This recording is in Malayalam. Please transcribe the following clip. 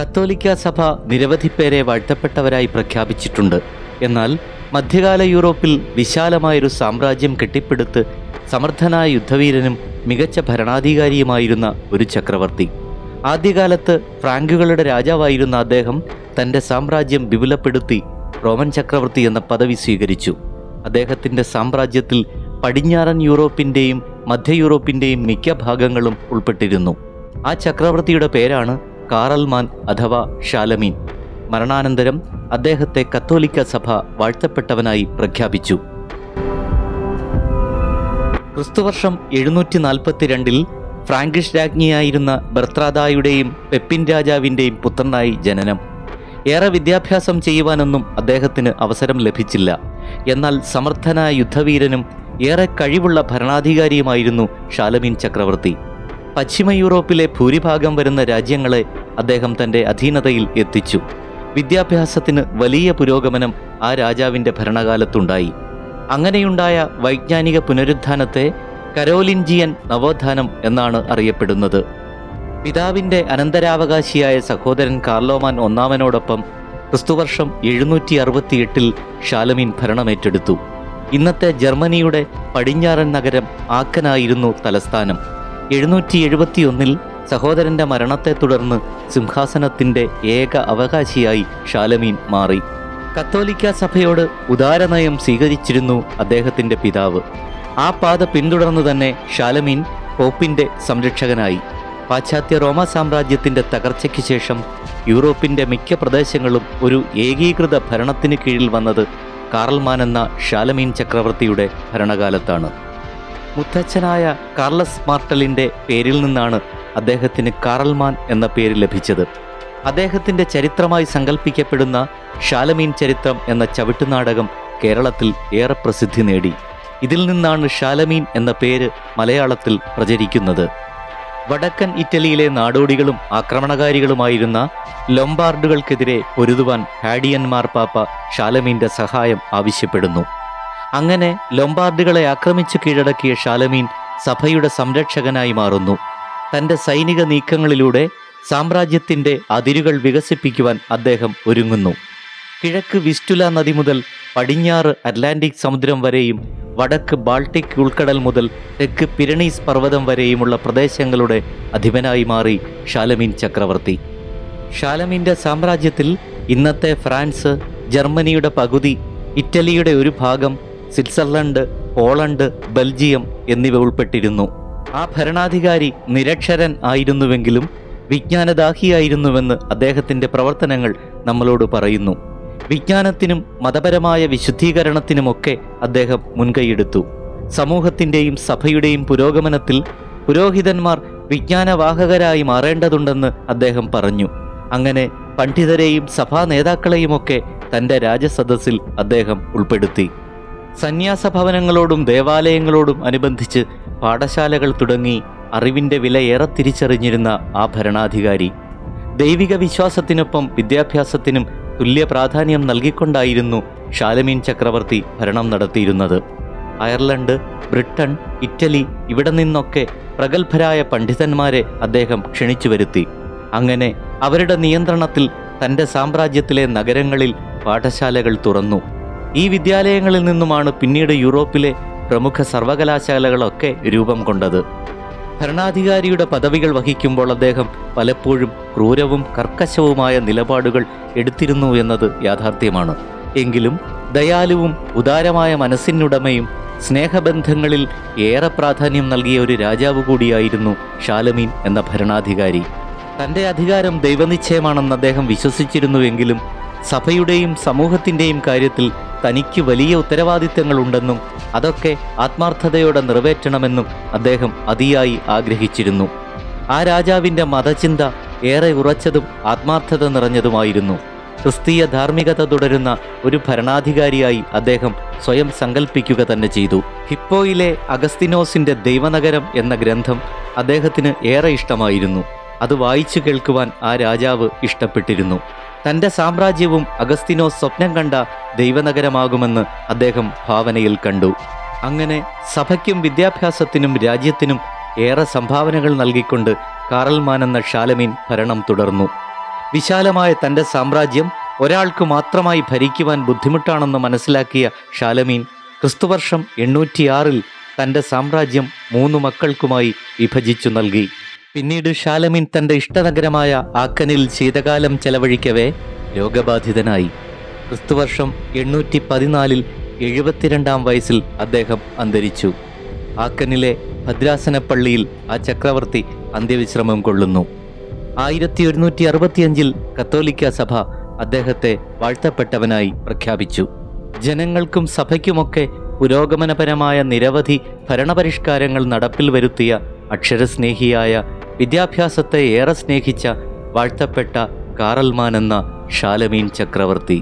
കത്തോലിക്ക സഭ നിരവധി പേരെ വാഴ്ത്തപ്പെട്ടവരായി പ്രഖ്യാപിച്ചിട്ടുണ്ട്. എന്നാൽ മധ്യകാല യൂറോപ്പിൽ വിശാലമായൊരു സാമ്രാജ്യം കെട്ടിപ്പടുത്ത് സമർത്ഥനായ യുദ്ധവീരനും മികച്ച ഭരണാധികാരിയുമായിരുന്ന ഒരു ചക്രവർത്തി. ആദ്യകാലത്ത് ഫ്രാങ്കുകളുടെ രാജാവായിരുന്ന അദ്ദേഹം തന്റെ സാമ്രാജ്യം വിപുലപ്പെടുത്തി റോമൻ ചക്രവർത്തി എന്ന പദവി സ്വീകരിച്ചു. അദ്ദേഹത്തിന്റെ സാമ്രാജ്യത്തിൽ പടിഞ്ഞാറൻ യൂറോപ്പിന്റെയും മധ്യ യൂറോപ്പിന്റെയും മിക്ക ഭാഗങ്ങളും ഉൾപ്പെട്ടിരുന്നു. ആ ചക്രവർത്തിയുടെ പേരാണ് കാറൽമാൻ അഥവാ ഷാലമീൻ മരണാനന്തരം അദ്ദേഹത്തെ കത്തോലിക്ക സഭ വാഴ്ത്തപ്പെട്ടവനായി പ്രഖ്യാപിച്ചു. ക്രിസ്തുവർഷം എഴുന്നൂറ്റി നാൽപ്പത്തിരണ്ടിൽ ഫ്രാങ്കിഷ് രാജ്ഞിയായിരുന്ന ബർത്രാദായുടെയും പെപ്പിൻ രാജാവിന്റെയും പുത്രനായി ജനനം. ഏറെ വിദ്യാഭ്യാസം ചെയ്യുവാനൊന്നും അദ്ദേഹത്തിന് അവസരം ലഭിച്ചില്ല. എന്നാൽ സമർത്ഥനായ യുദ്ധവീരനും ഏറെ കഴിവുള്ള ഭരണാധികാരിയുമായിരുന്നു ഷാലമീൻ ചക്രവർത്തി. പശ്ചിമ യൂറോപ്പിലെ ഭൂരിഭാഗം വരുന്ന രാജ്യങ്ങളെ അദ്ദേഹം തന്റെ അധീനതയിൽ എത്തിച്ചു. വിദ്യാഭ്യാസത്തിന് വലിയ പുരോഗമനം ആ രാജാവിന്റെ ഭരണകാലത്തുണ്ടായി. അങ്ങനെയുണ്ടായ വൈജ്ഞാനിക പുനരുത്ഥാനത്തെ കരോലിൻജിയൻ നവോത്ഥാനം എന്നാണ് അറിയപ്പെടുന്നത്. പിതാവിന്റെ അനന്തരാവകാശിയായ സഹോദരൻ കാർലോമാൻ ഒന്നാമനോടൊപ്പം ക്രിസ്തുവർഷം എഴുന്നൂറ്റി അറുപത്തിയെട്ടിൽ ഷാലമീൻ ഭരണമേറ്റെടുത്തു. ഇന്നത്തെ ജർമ്മനിയുടെ പടിഞ്ഞാറൻ നഗരം ആക്കനായിരുന്നു തലസ്ഥാനം. എഴുന്നൂറ്റി എഴുപത്തിയൊന്നിൽ സഹോദരന്റെ മരണത്തെ തുടർന്ന് സിംഹാസനത്തിന്റെ ഏക അവകാശിയായി ഷാലമീൻ മാറി. കത്തോലിക്ക സഭയോട് ഉദാരനയം സ്വീകരിച്ചിരുന്നു അദ്ദേഹത്തിന്റെ പിതാവ്. ആ പാത പിന്തുടർന്നു തന്നെ ഷാലമീൻ പോപ്പിന്റെ സംരക്ഷകനായി. പാശ്ചാത്യ റോമ സാമ്രാജ്യത്തിന്റെ തകർച്ചയ്ക്ക് ശേഷം യൂറോപ്പിന്റെ മിക്ക പ്രദേശങ്ങളും ഒരു ഏകീകൃത ഭരണത്തിന് കീഴിൽ വന്നത് കാറൽമാൻ എന്ന ഷാലമീൻ ചക്രവർത്തിയുടെ ഭരണകാലത്താണ്. മുത്തച്ഛനായ കാർലസ് മാർട്ടലിന്റെ പേരിൽ നിന്നാണ് അദ്ദേഹത്തിന് കാറൽമാൻ എന്ന പേര് ലഭിച്ചത്. അദ്ദേഹത്തിന്റെ ചരിത്രമായി സങ്കല്പിക്കപ്പെടുന്ന ഷാലമീൻ ചരിത്രം എന്ന ചവിട്ടുനാടകം കേരളത്തിൽ ഏറെ പ്രസിദ്ധി നേടി. ഇതിൽ നിന്നാണ് ഷാലമീൻ എന്ന പേര് മലയാളത്തിൽ പ്രചരിക്കുന്നത്. വടക്കൻ ഇറ്റലിയിലെ നാടോടികളും ആക്രമണകാരികളുമായിരുന്ന ലൊംബാർഡുകൾക്കെതിരെ പൊരുതുവാൻ ഹാഡിയൻ മാർപ്പാപ്പ ഷാലമീന്റെ സഹായം ആവശ്യപ്പെടുന്നു. അങ്ങനെ ലൊംബാർഡുകളെ ആക്രമിച്ചു കീഴടക്കിയ ഷാലമീൻ സഭയുടെ സംരക്ഷകനായി മാറുന്നു. തന്റെ സൈനിക നീക്കങ്ങളിലൂടെ സാമ്രാജ്യത്തിന്റെ അതിരുകൾ വികസിപ്പിക്കുവാൻ അദ്ദേഹം ഒരുങ്ങുന്നു. കിഴക്ക് വിസ്റ്റുല നദി മുതൽ പടിഞ്ഞാറ് അറ്റ്ലാന്റിക് സമുദ്രം വരെയും വടക്ക് ബാൾട്ടിക് ഉൾക്കടൽ മുതൽ തെക്ക് പിരണീസ് പർവതം വരെയുമുള്ള പ്രദേശങ്ങളുടെ അധിപനായി മാറി ഷാലമീൻ ചക്രവർത്തി. ഷാലമീന്റെ സാമ്രാജ്യത്തിൽ ഇന്നത്തെ ഫ്രാൻസ് ജർമ്മനിയുടെ പകുതി ഇറ്റലിയുടെ ഒരു ഭാഗം സ്വിറ്റ്സർലൻഡ് പോളണ്ട് ബെൽജിയം എന്നിവ ഉൾപ്പെട്ടിരുന്നു. ആ ഭരണാധികാരി നിരക്ഷരൻ ആയിരുന്നുവെങ്കിലും വിജ്ഞാനദാഹിയായിരുന്നുവെന്ന് അദ്ദേഹത്തിന്റെ പ്രവർത്തനങ്ങൾ നമ്മളോട് പറയുന്നു. വിജ്ഞാനത്തിനും മതപരമായ വിശുദ്ധീകരണത്തിനുമൊക്കെ അദ്ദേഹം മുൻകൈയെടുത്തു. സമൂഹത്തിന്റെയും സഭയുടെയും പുരോഗമനത്തിൽ പുരോഹിതന്മാർ വിജ്ഞാനവാഹകരായി മാറേണ്ടതുണ്ടെന്ന് അദ്ദേഹം പറഞ്ഞു. അങ്ങനെ പണ്ഡിതരെയും സഭാ നേതാക്കളെയുമൊക്കെ തന്റെ രാജസദസ്സിൽ അദ്ദേഹം ഉൾപ്പെടുത്തി. സന്യാസ ഭവനങ്ങളോടും ദേവാലയങ്ങളോടും അനുബന്ധിച്ച് പാഠശാലകൾ തുടങ്ങി അറിവിന്റെ വില ഏറെ തിരിച്ചറിഞ്ഞിരുന്ന ആ ഭരണാധികാരി. ദൈവിക വിശ്വാസത്തിനൊപ്പം വിദ്യാഭ്യാസത്തിനും തുല്യ പ്രാധാന്യം നൽകിക്കൊണ്ടായിരുന്നു ഷാലമീൻ ചക്രവർത്തി ഭരണം നടത്തിയിരുന്നത്. അയർലൻഡ് ബ്രിട്ടൻ ഇറ്റലി ഇവിടെ നിന്നൊക്കെ പ്രഗത്ഭരായ പണ്ഡിതന്മാരെ അദ്ദേഹം ക്ഷണിച്ചു വരുത്തി. അങ്ങനെ അവരുടെ നിയന്ത്രണത്തിൽ തന്റെ സാമ്രാജ്യത്തിലെ നഗരങ്ങളിൽ പാഠശാലകൾ തുറന്നു. ഈ വിദ്യാലയങ്ങളിൽ നിന്നുമാണ് പിന്നീട് യൂറോപ്പിലെ പ്രമുഖ സർവകലാശാലകളൊക്കെ രൂപം കൊണ്ടത്. ഭരണാധികാരിയുടെ പദവികൾ വഹിക്കുമ്പോൾ അദ്ദേഹം പലപ്പോഴും ക്രൂരവും കർക്കശവുമായ നിലപാടുകൾ എടുത്തിരുന്നു എന്നത് യാഥാർത്ഥ്യമാണ്. എങ്കിലും ദയാലുവും ഉദാരമായ മനസ്സിനുടമയും സ്നേഹബന്ധങ്ങളിൽ ഏറെ പ്രാധാന്യം നൽകിയ ഒരു രാജാവ് കൂടിയായിരുന്നു ഷാലമീൻ എന്ന ഭരണാധികാരി. തന്റെ അധികാരം ദൈവനിശ്ചയമാണെന്ന് അദ്ദേഹം വിശ്വസിച്ചിരുന്നുവെങ്കിലും സഭയുടെയും സമൂഹത്തിന്റെയും കാര്യത്തിൽ തനിക്ക് വലിയ ഉത്തരവാദിത്തങ്ങളുണ്ടെന്നും അതൊക്കെ ആത്മാർത്ഥതയോടെ നിറവേറ്റണമെന്നും അദ്ദേഹം അതിയായി ആഗ്രഹിച്ചിരുന്നു. ആ രാജാവിന്റെ മതചിന്ത ഏറെ ഉറച്ചതും ആത്മാർത്ഥത നിറഞ്ഞതുമായിരുന്നു. ക്രിസ്തീയ ധാർമ്മികത തുടരുന്ന ഒരു ഭരണാധികാരിയായി അദ്ദേഹം സ്വയം സങ്കല്പിക്കുക തന്നെ ചെയ്തു. ഹിപ്പോയിലെ അഗസ്തിനോസിന്റെ ദൈവനഗരം എന്ന ഗ്രന്ഥം അദ്ദേഹത്തിന് ഏറെ ഇഷ്ടമായിരുന്നു. അത് വായിച്ചു കേൾക്കുവാൻ ആ രാജാവ് ഇഷ്ടപ്പെട്ടിരുന്നു. തന്റെ സാമ്രാജ്യവും അഗസ്തിനോസ് സ്വപ്നം കണ്ട ദൈവനഗരമാകുമെന്ന് അദ്ദേഹം ഭാവനയിൽ കണ്ടു. അങ്ങനെ സഭയ്ക്കും വിദ്യാഭ്യാസത്തിനും രാജ്യത്തിനും ഏറെ സംഭാവനകൾ നൽകിക്കൊണ്ട് കാറൽമാൻ എന്ന ഷാലമീൻ ഭരണം തുടർന്നു. വിശാലമായ തന്റെ സാമ്രാജ്യം ഒരാൾക്ക് മാത്രമായി ഭരിക്കുവാൻ ബുദ്ധിമുട്ടാണെന്ന് മനസ്സിലാക്കിയ ഷാലമീൻ ക്രിസ്തുവർഷം എണ്ണൂറ്റിയാറിൽ തന്റെ സാമ്രാജ്യം മൂന്ന് മക്കൾക്കുമായി വിഭജിച്ചു നൽകി. പിന്നീട് ഷാലമിൻ തന്റെ ഇഷ്ടനഗരമായ ആക്കനിൽ ശീതകാലം ചെലവഴിക്കവേ രോഗബാധിതനായി. ക്രിസ്തുവർഷം എണ്ണൂറ്റി പതിനാലിൽ എഴുപത്തിരണ്ടാം വയസ്സിൽ അദ്ദേഹം അന്തരിച്ചു. ആക്കനിലെ ഭദ്രാസന പള്ളിയിൽ ആ ചക്രവർത്തി അന്ത്യവിശ്രമം കൊള്ളുന്നു. ആയിരത്തി ഒരുന്നൂറ്റി അറുപത്തിയഞ്ചിൽ കത്തോലിക്ക സഭ അദ്ദേഹത്തെ വാഴ്ത്തപ്പെട്ടവനായി പ്രഖ്യാപിച്ചു. ജനങ്ങൾക്കും സഭയ്ക്കുമൊക്കെ പുരോഗമനപരമായ നിരവധി ഭരണപരിഷ്കാരങ്ങൾ നടപ്പിൽ വരുത്തിയ അക്ഷരസ്നേഹിയായ വിദ്യാഭ്യാസത്തെ ഏറെ സ്നേഹിച്ച വാഴ്ത്തപ്പെട്ട കാറൽമാൻ എന്ന ഷാലമീൻ ചക്രവർത്തി.